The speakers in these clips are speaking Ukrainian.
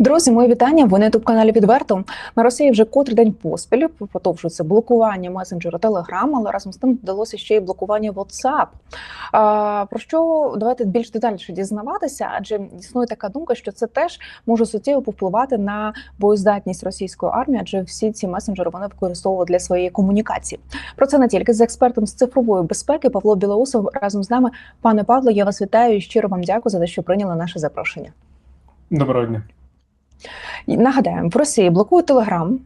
Друзі, мої вітання. Ви на ютуб каналі відверто на Росії вже котрий день поспіль продовжується блокування месенджера Telegram, але разом з тим вдалося ще й блокування WhatsApp. А, Про що давайте більш детальніше дізнаватися, адже існує така думка, що це теж може суттєво повпливати на боєздатність російської армії, адже всі ці месенджери вони використовували для своєї комунікації. Про це не тільки з експертом з цифрової безпеки Павло Білоусов разом з нами. Пане Павло, я вас вітаю і щиро вам дякую за те, що прийняли наше запрошення. Доброго дня. Нагадаємо, в Росії блокують Телеграм,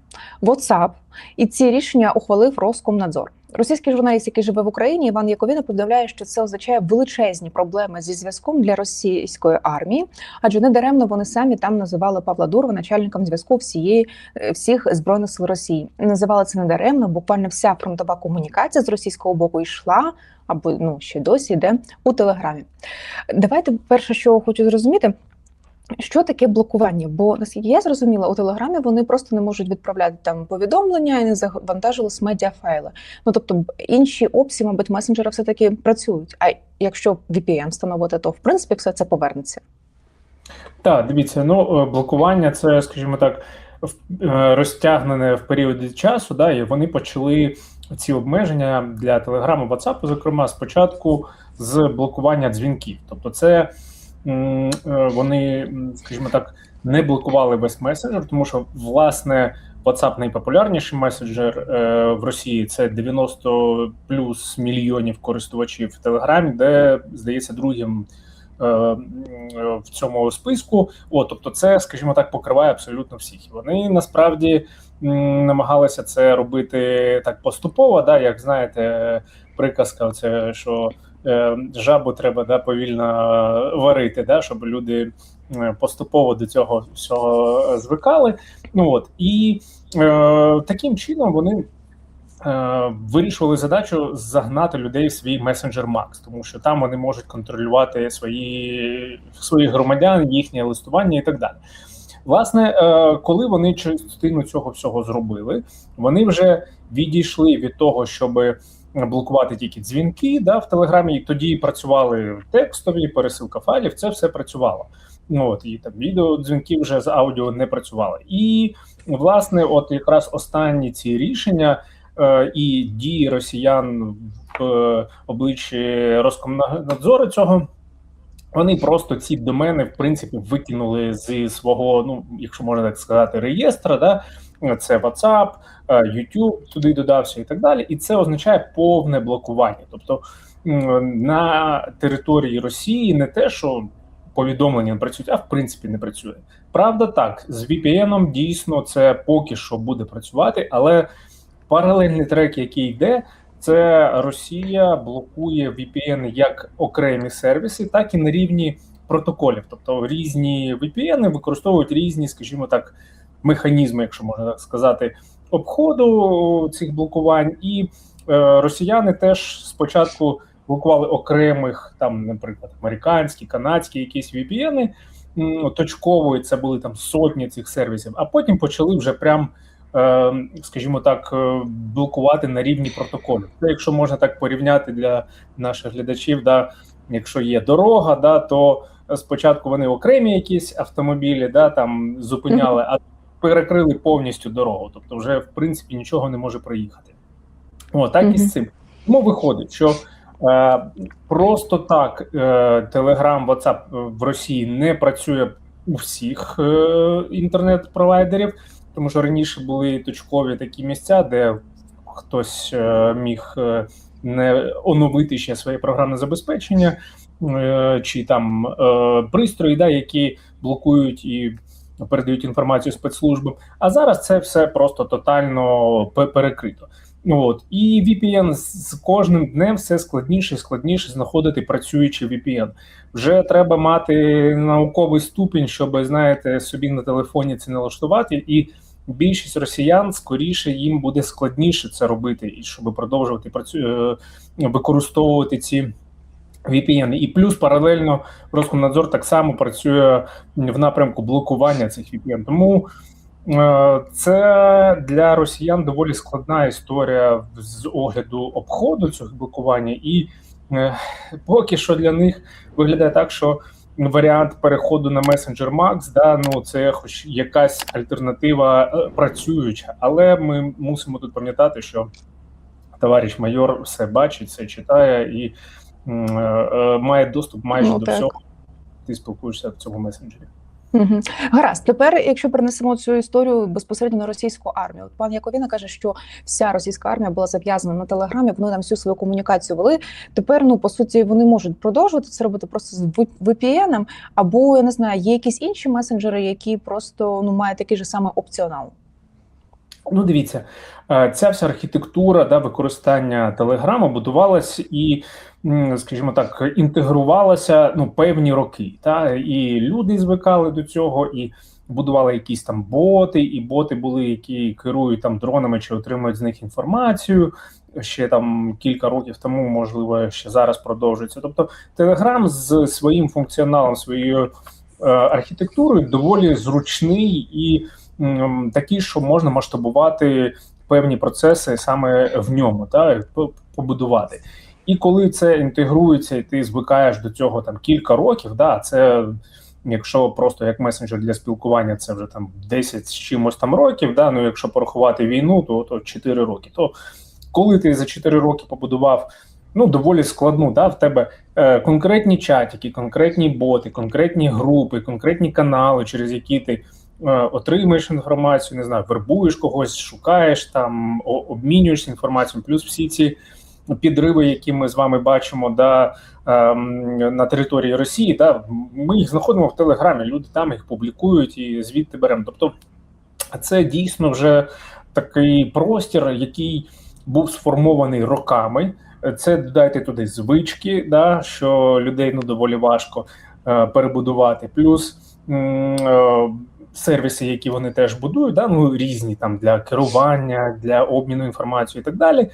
WhatsApp, і ці рішення ухвалив Роскомнадзор. Російський журналіст, який живе в Україні, Іван Яковіна повідомляє, що це означає величезні проблеми зі зв'язком для російської армії, адже недаремно вони самі там називали Павла Дурова начальником зв'язку всієї всіх збройних сил Росії. Називали це недаремно. Буквально вся фронтова комунікація з російського боку йшла або ну ще досі йде у телеграмі. Давайте перше, що хочу зрозуміти. Що таке блокування? Бо наскільки я зрозуміла, у телеграмі вони просто не можуть відправляти там повідомлення і не завантажили з медіафайли. Ну тобто інші опції, мабуть, месенджера все таки працюють. А якщо VPN встановити, то в принципі все це повернеться. Так, дивіться, ну блокування це, скажімо так, розтягнене в період часу. Да, і вони почали ці обмеження для телеграму, WhatsApp, зокрема, спочатку з блокування дзвінків. Тобто, це. Вони, скажімо так, не блокували весь месенджер, тому що власне WhatsApp найпопулярніший месенджер е, в Росії. Це 90 плюс мільйонів користувачів в Телеграмі, де здається другим е, в цьому списку. О, тобто, це, скажімо так, покриває абсолютно всіх. Вони насправді намагалися це робити так поступово. Да, як знаєте, приказка, це що. Жабу треба да, повільно варити, да, щоб люди поступово до цього всього звикали. Ну от і е, таким чином вони е, вирішували задачу загнати людей в свій месенджер Макс, тому що там вони можуть контролювати свої своїх громадян, їхнє листування і так далі. Власне, е, коли вони частину цього всього зробили, вони вже відійшли від того, щоби блокувати тільки дзвінки да, в Телеграмі, і тоді працювали текстові пересилка файлів, це все працювало. Ну от і там відео дзвінки вже з аудіо не працювали. І власне, от якраз останні ці рішення е, і дії росіян в е, обличчі Роскомнадзору цього. Вони просто ці домени в принципі викинули зі свого, ну якщо можна так сказати, реєстра. Да, це WhatsApp, е, YouTube туди додався і так далі. І це означає повне блокування. Тобто на території Росії не те, що повідомлення не працюють, а в принципі не працює. Правда, так з VPN дійсно це поки що буде працювати, але паралельний трек, який йде. Це Росія блокує VPN як окремі сервіси, так і на рівні протоколів. Тобто різні VPN використовують різні, скажімо так, механізми, якщо можна так сказати, обходу цих блокувань, і е, росіяни теж спочатку блокували окремих там, наприклад, американські, канадські якісь VPN, точково, і це були там сотні цих сервісів, а потім почали вже прям. Е, скажімо так, е, блокувати на рівні протоколів. Це якщо можна так порівняти для наших глядачів, да, якщо є дорога, да, то спочатку вони окремі якісь автомобілі, да, там зупиняли, а перекрили повністю дорогу, тобто вже в принципі нічого не може проїхати. О, так і з цим. Тому виходить, що е, просто так е, Telegram, WhatsApp в Росії не працює у всіх е, інтернет-провайдерів, тому що раніше були точкові такі місця, де хтось е, міг е, не оновити ще своє програмне забезпечення, е, чи там е, пристрої, да, які блокують і передають інформацію спецслужбам. А зараз це все просто тотально перекрито. Ну от і VPN з кожним днем все складніше і складніше знаходити працюючий VPN. Вже треба мати науковий ступінь, щоб знаєте, собі на телефоні це налаштувати, і більшість росіян скоріше їм буде складніше це робити, і щоб продовжувати працю... Е, використовувати ці VPN. І плюс паралельно Роскомнадзор так само працює в напрямку блокування цих VPN. Тому е, це для росіян доволі складна історія з огляду обходу цього блокування, і е, поки що для них виглядає так, що варіант переходу на месенджер Max, да, ну це хоч якась альтернатива е, працююча, але ми мусимо тут пам'ятати, що товариш майор все бачить, все читає і має доступ майже Ну, до так. всього. Ти спілкуєшся в цьому месенджері. Угу. Гаразд, тепер, якщо перенесемо цю історію безпосередньо на російську армію, от пан Яковіна каже, що вся російська армія була зав'язана на телеграмі, вони там всю свою комунікацію вели. Тепер, ну по суті, вони можуть продовжувати це робити просто з VPN, або я не знаю, є якісь інші месенджери, які просто ну мають такий же самий опціонал. Ну, дивіться, е, ця вся архітектура да, використання Телеграму будувалась і, скажімо так, інтегрувалася ну, певні роки. Та? І люди звикали до цього, і будували якісь там боти, і боти були, які керують там дронами чи отримують з них інформацію. Ще там кілька років тому, можливо, ще зараз продовжується. Тобто, Телеграм з своїм функціоналом, своєю е, архітектурою доволі зручний і такий, що можна масштабувати певні процеси саме в ньому, та побудувати. І коли це інтегрується, і ти звикаєш до цього там кілька років, да, це якщо просто як месенджер для спілкування, це вже там 10 з чимось там років. Да, ну якщо порахувати війну, то, то 4 роки. То коли ти за 4 роки побудував ну доволі складну, да, в тебе е, конкретні чатики, конкретні боти, конкретні групи, конкретні канали, через які ти е, отримуєш інформацію, не знаю, вербуєш когось, шукаєш там, о- обмінюєшся інформацією, плюс всі ці підриви, які ми з вами бачимо, да, ем, на території Росії, да, ми їх знаходимо в Телеграмі. Люди там їх публікують і звідти беремо. Тобто, це дійсно вже такий простір, який був сформований роками. Це додайте туди звички, да, що людей ну доволі важко е, перебудувати. Плюс е, сервіси, які вони теж будують, да, ну різні там для керування, для обміну інформацією і так далі.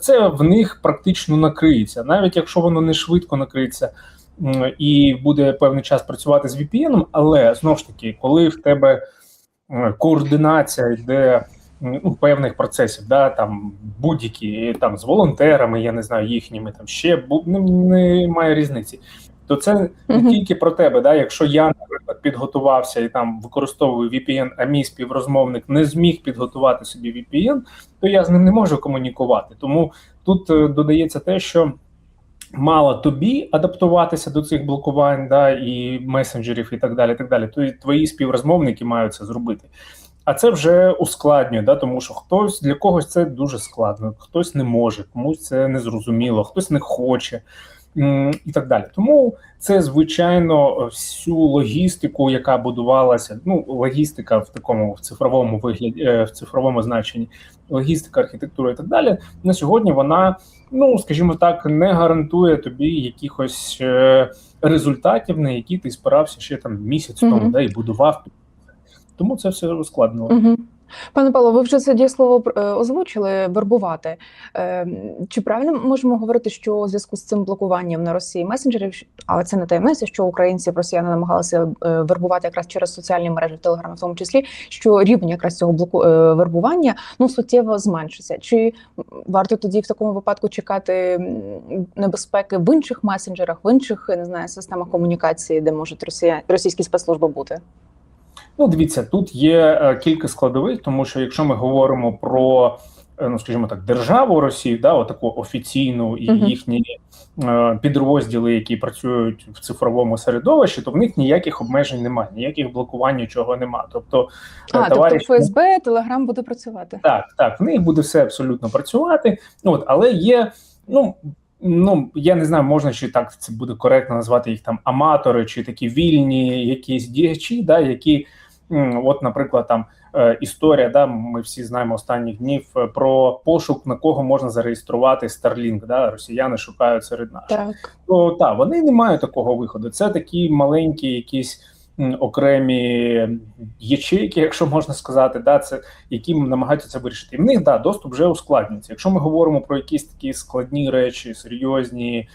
Це в них практично накриється, навіть якщо воно не швидко накриється і буде певний час працювати з VPN, але знову ж таки, коли в тебе е, координація йде ну, певних процесів, да, там будь-які там з волонтерами, я не знаю, їхніми там ще немає різниці. То це не тільки про тебе. Да? Якщо я, підготувався і там використовую VPN, а мій співрозмовник не зміг підготувати собі VPN, то я з ним не можу комунікувати. Тому тут е, додається те, що мало тобі адаптуватися до цих блокувань, да, і месенджерів, і так далі. так далі. То твої співрозмовники мають це зробити. А це вже ускладнює, да, тому що хтось для когось це дуже складно, хтось не може, комусь це незрозуміло, хтось не хоче і так далі. Тому це звичайно всю логістику, яка будувалася. Ну, логістика в такому в цифровому вигляді, е, в цифровому значенні, логістика, архітектура і так далі. На сьогодні вона, ну скажімо так, не гарантує тобі якихось е, результатів, на які ти спирався ще там місяць тому, Мгм. да, і будував. Тому це все ускладнило. Угу. Пане Павло, ви вже це дієслово е, озвучили вербувати. Е, Чи правильно можемо говорити, що у зв'язку з цим блокуванням на Росії месенджерів, але це не таємниця, що українців росіяни намагалися е, вербувати якраз через соціальні мережі Телеграм, в тому числі, що рівень якраз цього блоку вербування ну суттєво зменшиться. Чи варто тоді в такому випадку чекати небезпеки в інших месенджерах, в інших не знаю системах комунікації, де можуть росія російські спецслужби бути? Ну, дивіться, тут є е, кілька складових, тому що якщо ми говоримо про, е, ну скажімо так, державу Росії, да, отаку офіційну і їхні е, підрозділи, які працюють в цифровому середовищі, то в них ніяких обмежень немає, ніяких блокувань, нічого немає. Тобто, е, А, товариш тобто ФСБ, Телеграм буде працювати. так, так, в них буде все абсолютно працювати. От, але є, ну. Ну, я не знаю, можна чи так це буде коректно назвати їх там аматори, чи такі вільні якісь діячі, да, які, от, наприклад, там е, історія, да, ми всі знаємо останніх днів е, про пошук, на кого можна зареєструвати Starlink, да, росіяни шукають серед наших Так. то так, вони не мають такого виходу. Це такі маленькі, якісь окремі ячейки, якщо можна сказати, да, це які намагаються це вирішити. І в них да, доступ вже ускладнюється. Якщо ми говоримо про якісь такі складні речі, серйозні,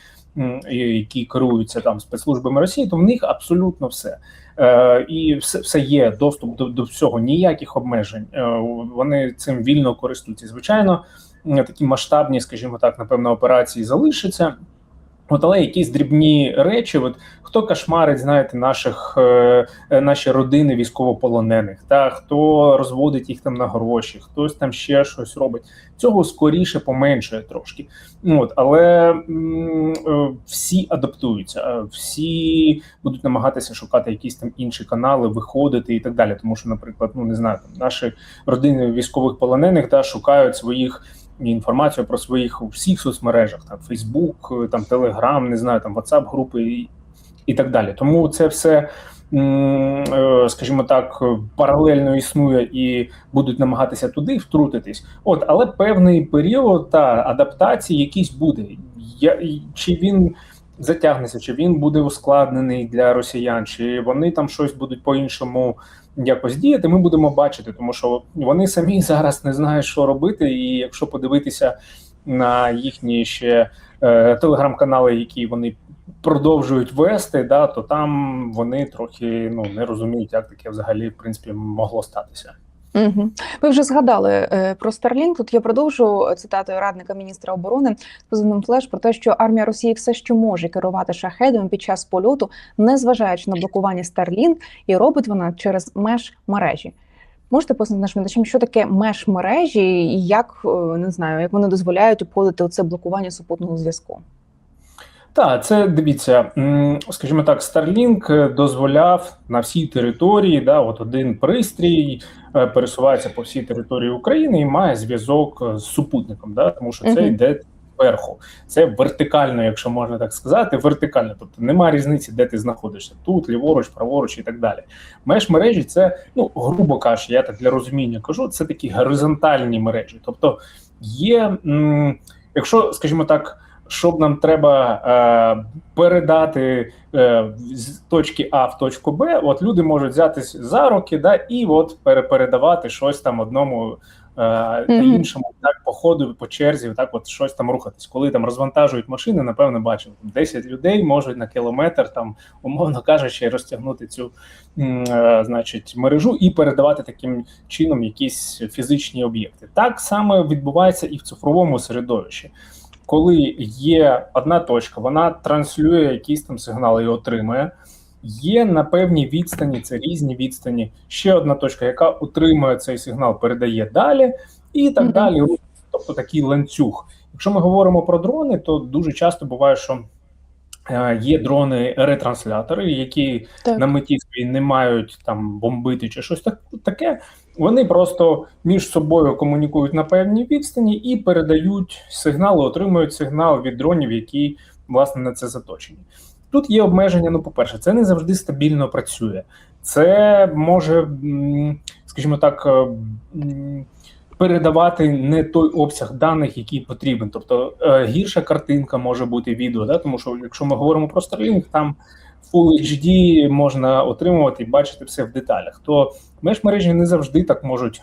які керуються там спецслужбами Росії, то в них абсолютно все. Е, і все, все є доступ до, до всього, ніяких обмежень. Е, вони цим вільно користуються. Звичайно, такі масштабні, скажімо так, напевно, операції залишаться. От, але якісь дрібні речі, от хто кошмарить, знаєте, наших е, наші родини військовополонених, та хто розводить їх там на гроші, хтось там ще щось робить. Цього скоріше поменшує трошки. От, але м, е, всі адаптуються, е, всі будуть намагатися шукати якісь там інші канали, виходити і так далі. Тому що, наприклад, ну не знаю, там наші родини військових полонених та шукають своїх інформацію про своїх у всіх соцмережах, там Facebook, там Telegram, не знаю, там WhatsApp групи і, і так далі. Тому це все, е, скажімо так, паралельно існує і будуть намагатися туди втрутитись. От, але певний період та адаптації якийсь буде. Я, чи він затягнеться, чи він буде ускладнений для росіян, чи вони там щось будуть по-іншому якось діяти, ми будемо бачити, тому що вони самі зараз не знають, що робити. І якщо подивитися на їхні ще е, телеграм-канали, які вони продовжують вести, да, то там вони трохи ну не розуміють, як таке взагалі в принципі могло статися. Угу. Ви вже згадали е, про Starlink. Тут я продовжу цитатою радника міністра оборони позивним флеш про те, що армія Росії все ще може керувати шахедами під час польоту, незважаючи на блокування Starlink, і робить вона через меж мережі. Можете пояснити нашим глядачам, що таке меж мережі, і як е, не знаю, як вони дозволяють обходити оце блокування супутного зв'язку? Так, це дивіться, скажімо так, Starlink дозволяв на всій території, да, от один пристрій е, пересувається по всій території України і має зв'язок з супутником, да, тому що це йде зверху. Це вертикально, якщо можна так сказати, вертикально. Тобто немає різниці, де ти знаходишся тут, ліворуч, праворуч і так далі. Меж мережі це, ну грубо кажучи, я так для розуміння кажу, це такі горизонтальні мережі. Тобто є, м, якщо, скажімо так щоб нам треба е, передати е, з точки А в точку Б, от люди можуть взятись за руки, да, і от перепередавати щось там одному е, та іншому, так по ходу, по черзі, так от щось там рухатись. Коли там розвантажують машини, напевно, бачили, там 10 людей можуть на кілометр, там, умовно кажучи, розтягнути цю е, значить, мережу і передавати таким чином якісь фізичні об'єкти. Так само відбувається і в цифровому середовищі коли є одна точка, вона транслює якісь там сигнали і отримує. Є на певній відстані, це різні відстані. Ще одна точка, яка отримує цей сигнал, передає далі, і так Мгм. далі. Тобто такий ланцюг. Якщо ми говоримо про дрони, то дуже часто буває, що е, є дрони-ретранслятори, які Так. на меті своїй не мають там бомбити чи щось так, таке. Вони просто між собою комунікують на певній відстані і передають сигнали, отримують сигнал від дронів, які власне на це заточені. Тут є обмеження. Ну, по-перше, це не завжди стабільно працює. Це може, скажімо так, е, передавати не той обсяг даних, який потрібен. Тобто е, гірша картинка може бути відео, да? тому що якщо ми говоримо про Starlink, там Full HD можна отримувати і бачити все в деталях. То меж мережі не завжди так можуть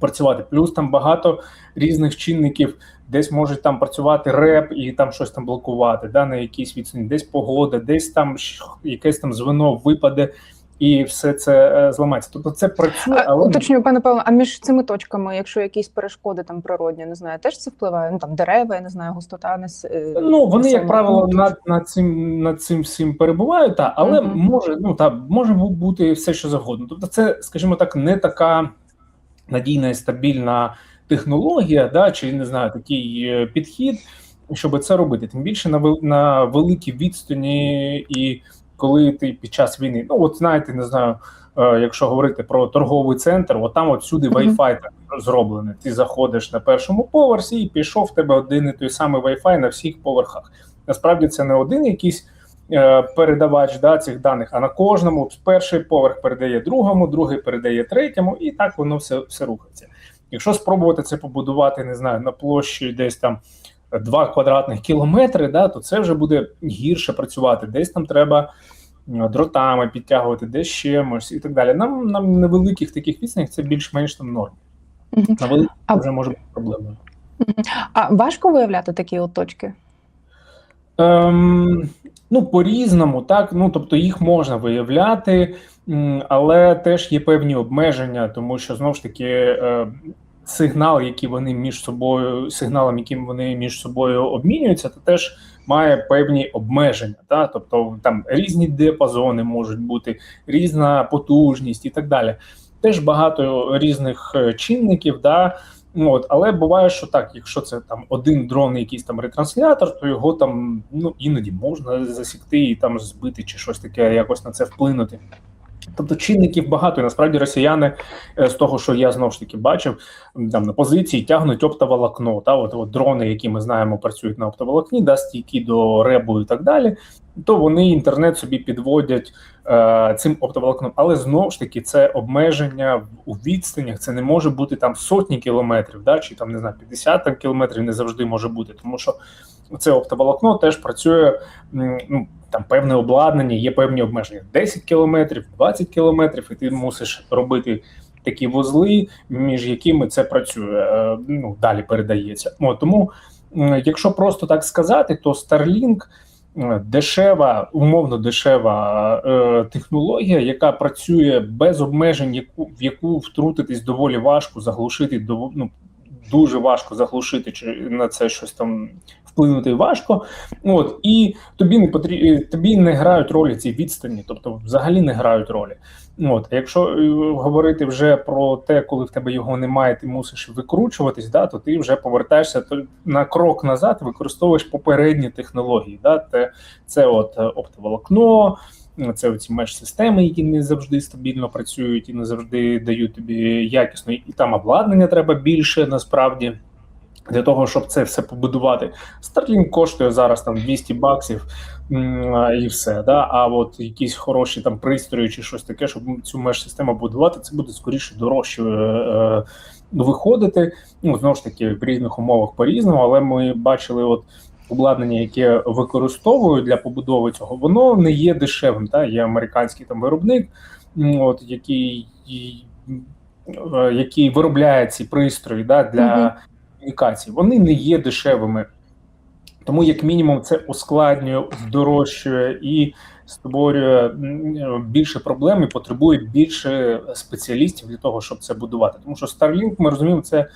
працювати. Плюс там багато різних чинників, десь можуть там працювати реп і там щось там блокувати, да, на якійсь відстані, десь погода, десь там якесь там звено випаде. І все це е, зламається. Тобто це працює, але Уточнюю, пане Павло, а між цими точками, якщо якісь перешкоди там природні, не знаю, теж це впливає? Ну там дерева, я не знаю, густота не е, Ну, вони, як правило, над, над цим над цим всім перебувають, та, але Мгм. може, ну та може бути все, що завгодно. Тобто, це, скажімо так, не така надійна і стабільна технологія, да, чи не знаю, такий е, підхід, щоб це робити. Тим більше на на великій відстані, і коли ти під час війни, ну от знаєте, не знаю. е, Якщо говорити про торговий центр, от там от сюди. Wi-Fi так зроблений. Ти заходиш на першому поверсі і пішов в тебе один і той самий Wi-Fi на всіх поверхах. Насправді це не один якийсь е, передавач да, цих даних, а на кожному перший поверх передає другому, другий передає третьому, і так воно все, все рухається. Якщо спробувати це побудувати, не знаю, на площі десь там 2 квадратних кілометри, да, то це вже буде гірше працювати. Десь там треба дротами підтягувати, десь чимось і так далі. Нам на невеликих таких відстанях це більш-менш там норм. На великих А- вже може бути проблемою. А важко виявляти такі от точки? Ем, ну, по-різному, так. Ну, тобто їх можна виявляти, але теж є певні обмеження, тому що знову ж таки е, сигнал, який вони між собою, сигналом, яким вони між собою обмінюються, це теж має певні обмеження. Та? Тобто там різні діапазони можуть бути, різна потужність і так далі. Теж багато різних е, чинників. Да? Ну, От, але буває, що так, якщо це там один дрон, якийсь там ретранслятор, то його там ну іноді можна засікти і там збити чи щось таке, якось на це вплинути. Тобто чинників багато, і насправді росіяни е, з того, що я знову ж таки бачив, там на позиції тягнуть оптоволокно. Та от, от дрони, які ми знаємо, працюють на оптоволокні, да, стійкі до ребу і так далі. То вони інтернет собі підводять е, цим оптоволокном. Але знову ж таки, це обмеження у відстанях. Це не може бути там сотні кілометрів, да, чи там не знаю, 50 там, кілометрів не завжди може бути, тому що це оптоволокно теж працює. ну, там певне обладнання, є певні обмеження: 10 кілометрів, 20 кілометрів, і ти мусиш робити такі вузли, між якими це працює. е, Ну далі передається. О, тому, якщо просто так сказати, то Starlink е, дешева, умовно дешева е, технологія, яка працює без обмежень, яку в яку втрутитись доволі важко, заглушити ну, дуже важко заглушити чи на це щось там вплинути важко. От і тобі не потрібно тобі не грають ролі ці відстані, тобто взагалі не грають ролі. От, якщо е, говорити вже про те, коли в тебе його немає, ти мусиш викручуватись, да, то ти вже повертаєшся то на крок назад, використовуєш попередні технології. Да, Це, це от е, оптоволокно. Це оці меж системи, які не завжди стабільно працюють і не завжди дають тобі якісно, і там обладнання треба більше насправді. Для того щоб це все побудувати, Starlink коштує зараз там 200 баксів і все. Да? А от якісь хороші там пристрої чи щось таке, щоб цю меж систему будувати, це буде скоріше дорожче е, е, виходити. Ну знову ж таки в різних умовах по різному, але ми бачили, от обладнання, яке використовують для побудови цього, воно не є дешевим. Та є американський там виробник, от який е, який виробляє ці пристрої да, для комунікацій. Вони не є дешевими. Тому, як мінімум, це ускладнює, здорожчує і створює більше проблем і потребує більше спеціалістів для того, щоб це будувати. Тому що Starlink, ми розуміємо, це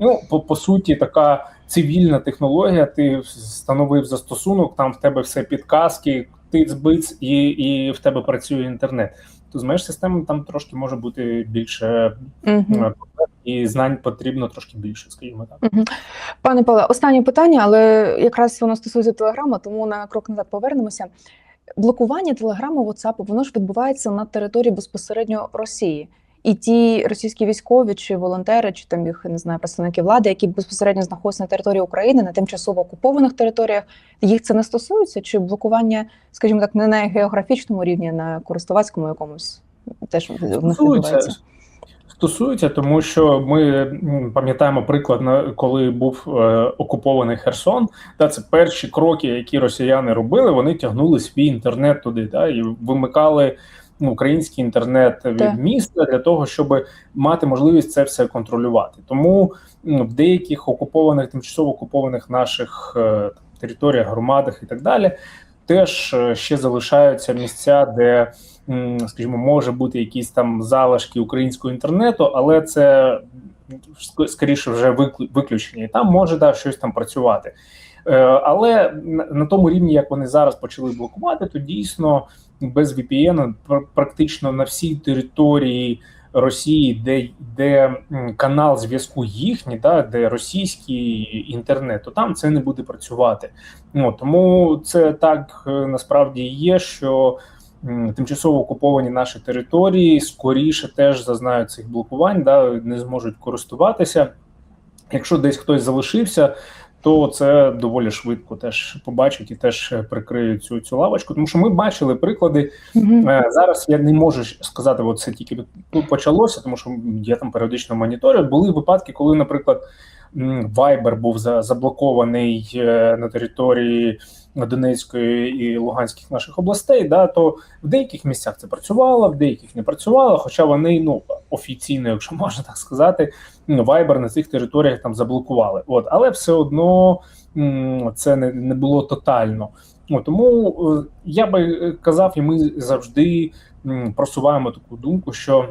ну по, по суті така цивільна технологія. Ти встановив застосунок, там в тебе все підказки, ти збиць, і і в тебе працює інтернет. То з меж системи там трошки може бути більше угу. і знань потрібно трошки більше, скажімо так. Угу. Пане Павле, останнє питання, але якраз воно стосується телеграма, тому на крок назад повернемося. Блокування телеграму WhatsApp, воно ж відбувається на території безпосередньо Росії. І ті російські військові чи волонтери, чи там їх не знаю, представники влади, які безпосередньо знаходяться на території України на тимчасово окупованих територіях, їх це не стосується, чи блокування, скажімо так, не на географічному рівні, а на користувацькому якомусь теж в них відбувається? Стосується, тому що ми пам'ятаємо приклад коли був е, окупований Херсон. Та це перші кроки, які росіяни робили. Вони тягнули свій інтернет туди, та і вимикали ну, український інтернет від міста для того, щоб мати можливість це все контролювати. Тому ну, в деяких окупованих, тимчасово окупованих наших е, територіях, громадах і так далі, теж е, ще залишаються місця, де скажімо, може бути якісь там залишки українського інтернету, але це скоріше вже виключення, і там може да, щось там працювати. Е, але на тому рівні, як вони зараз почали блокувати, то дійсно без VPN практично на всій території Росії, де де канал зв'язку їхній, да, де російський інтернет, то там це не буде працювати. Ну, Тому це так е, насправді є, що тимчасово окуповані наші території скоріше теж зазнають цих блокувань, да, не зможуть користуватися. Якщо десь хтось залишився, то це доволі швидко теж побачать і теж прикриють цю цю лавочку. Тому що ми бачили приклади mm зараз. Я не можу сказати, от це тільки тут почалося, тому що я там періодично моніторю. Були випадки, коли, наприклад, Viber був заблокований е, на території Донецької і Луганських наших областей. Да, то в деяких місцях це працювало, в деяких не працювало. Хоча вони ну офіційно, якщо можна так сказати, ну, Viber на цих територіях там заблокували. От, але все одно це не, не було тотально. От, тому е, я би казав, і ми завжди просуваємо таку думку, що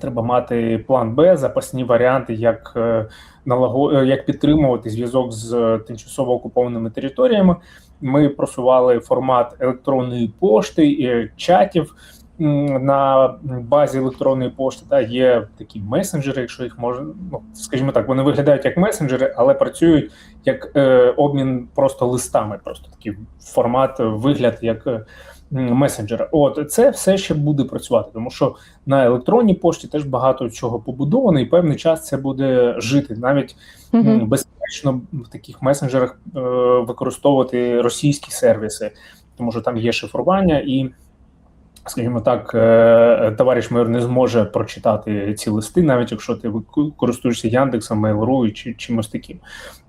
Треба мати план Б, запасні варіанти, як е, налаго... е, як підтримувати зв'язок з е, тимчасово окупованими територіями. Ми просували формат електронної пошти, чатів на базі електронної пошти. Та є такі месенджери, якщо їх можна, ну скажімо так, вони виглядають як месенджери, але працюють як обмін просто листами, просто такий формат, вигляд як. Месенджера, от це все ще буде працювати, тому що на електронній пошті теж багато чого побудовано, і певний час це буде жити. Навіть м, безпечно в таких месенджерах е, використовувати російські сервіси, тому що там є шифрування, і, скажімо так, е, товариш майор не зможе прочитати ці листи, навіть якщо ти користуєшся Яндексом, Mail.ru чи чимось таким.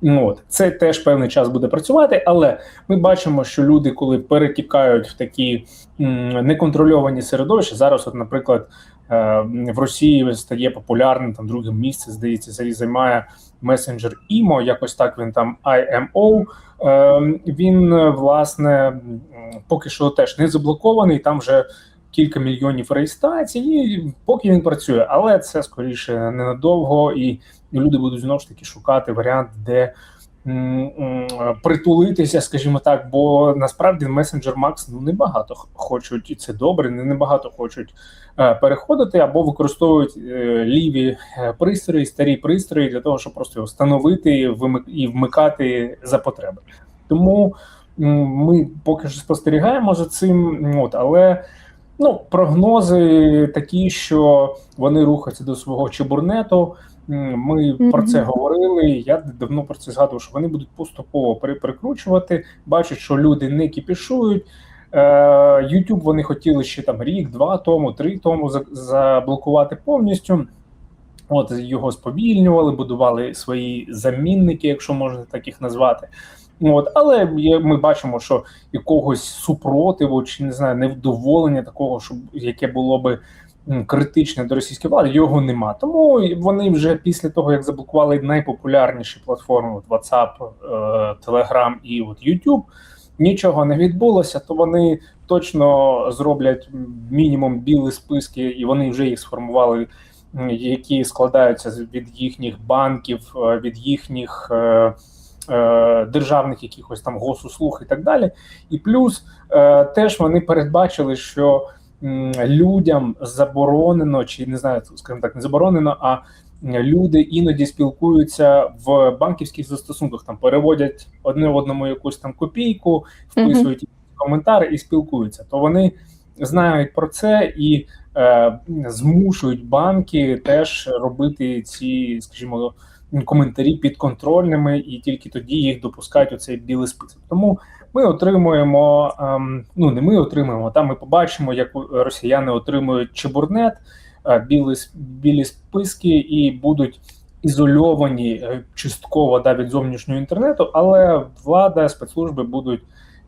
Ну, от це теж певний час буде працювати, але ми бачимо, що люди, коли перетікають в такі неконтрольовані середовища, зараз, от, наприклад. е, В Росії стає популярним там друге місце, здається, зай- займає месенджер IMO, якось так він там IMO. Е, Він е, власне поки що теж не заблокований. Там вже кілька мільйонів реєстрацій, і поки він працює, але це скоріше ненадовго, і люди будуть знову ж таки шукати варіант, де притулитися, скажімо так, бо насправді месенджер Макс ну небагато хочуть, і це добре, не небагато хочуть е, переходити або використовують е, ліві е, пристрої, старі пристрої для того, щоб просто встановити вимик- і вмикати за потреби. Тому ми поки що спостерігаємо за цим, от, але ну, прогнози такі, що вони рухаються до свого чебурнету. М, Ми Мгм. про це говорили. Я давно про це згадував, що вони будуть поступово перекручувати, бачать, що люди не кіпішують. Е, YouTube вони хотіли ще там рік, два тому, три тому заблокувати повністю. От його сповільнювали, будували свої замінники, якщо можна так їх назвати. От, але ми бачимо, що якогось супротиву чи не знаю, невдоволення такого, щоб яке було би критичне до російської влади, його нема. Тому вони вже після того, як заблокували найпопулярніші платформи от WhatsApp, е, Telegram і от YouTube, нічого не відбулося, то вони точно зроблять мінімум білі списки, і вони вже їх сформували які складаються від їхніх банків, е, від їхніх е, державних якихось там госуслуг і так далі. І плюс теж вони передбачили, що людям заборонено, чи не знаю, скажімо так, не заборонено, а люди іноді спілкуються в банківських застосунках, там переводять одне одному якусь там копійку, вписують коментар і спілкуються. То вони знають про це і е, змушують банки теж робити ці, скажімо, коментарі підконтрольними, і тільки тоді їх допускають у цей білий список. Тому ми отримуємо, ем, ну не ми отримуємо, там ми побачимо, як росіяни отримують чебурнет, е, білі, білі списки і будуть. Ізольовані е, частково да, від зовнішнього інтернету, але влада, спецслужби будуть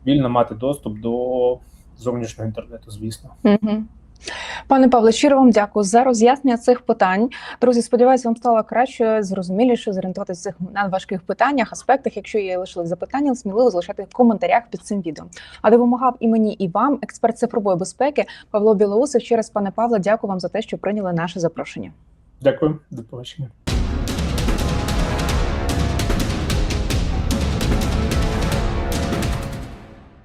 вільно мати доступ до зовнішнього інтернету, звісно. Мгм. Пане Павле, щиро вам дякую за роз'яснення цих питань. Друзі, сподіваюся, вам стало краще, зрозуміліше зорієнтуватися в цих надважких питаннях, аспектах. Якщо є лишили запитання, сміливо залишайте в коментарях під цим відео. А допомагав і мені, і вам, експерт цифрової безпеки Павло Білоусов. Ще раз, пане Павле, дякую вам за те, що прийняли наше запрошення. Дякую, до побачення.